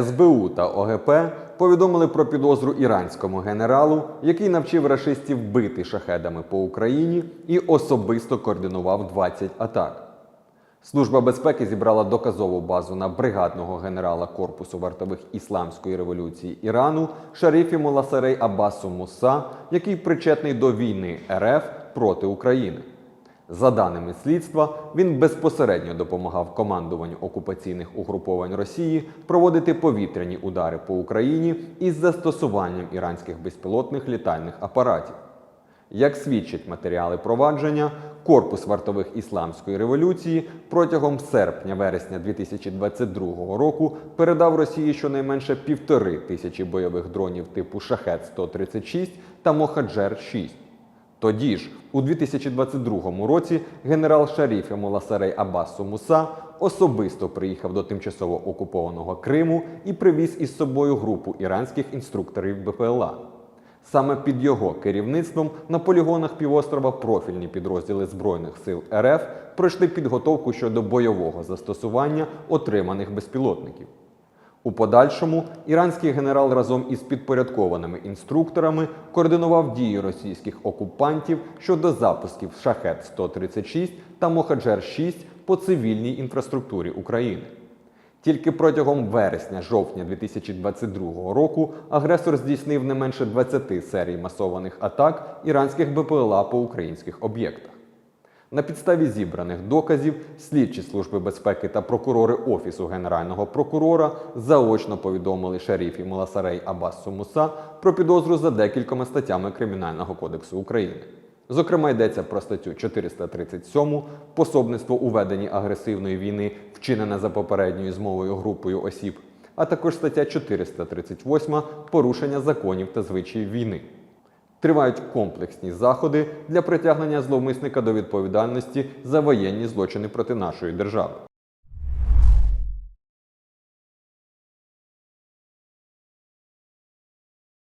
СБУ та ОГП повідомили про підозру іранському генералу, який навчив рашистів бити шахедами по Україні і особисто координував 20 атак. Служба безпеки зібрала доказову базу на бригадного генерала корпусу вартових ісламської революції Ірану Шаріфі Моласарей Аббасу Муса, який причетний до війни РФ проти України. За даними слідства, він безпосередньо допомагав командуванню окупаційних угруповань Росії проводити повітряні удари по Україні із застосуванням іранських безпілотних літальних апаратів. Як свідчать матеріали провадження, корпус вартових ісламської революції протягом серпня-вересня 2022 року передав Росії щонайменше півтори тисячі бойових дронів типу Шахет 136 та Мохаджер 6. Тоді ж, у 2022 році, генерал Шаріф Моласарей Аббасу Муса особисто приїхав до тимчасово окупованого Криму і привіз із собою групу іранських інструкторів БПЛА. Саме під його керівництвом на полігонах півострова профільні підрозділи Збройних сил РФ пройшли підготовку щодо бойового застосування отриманих безпілотників. У подальшому іранський генерал разом із підпорядкованими інструкторами координував дії російських окупантів щодо запусків шахет 136 та Мохаджер 6 по цивільній інфраструктурі України. Тільки протягом вересня-жовтня 2022 року агресор здійснив не менше 20 серій масованих атак іранських БПЛА по українських об'єктах. На підставі зібраних доказів слідчі служби безпеки та прокурори Офісу Генерального прокурора заочно повідомили шерифі Моласарей Аббасу Муса про підозру за декількома статтями Кримінального кодексу України. Зокрема, йдеться про статтю 437 пособництво у веденні агресивної війни, вчинене за попередньою змовою групою осіб, а також стаття 438 порушення законів та звичаїв війни. Тривають комплексні заходи для притягнення зловмисника до відповідальності за воєнні злочини проти нашої держави.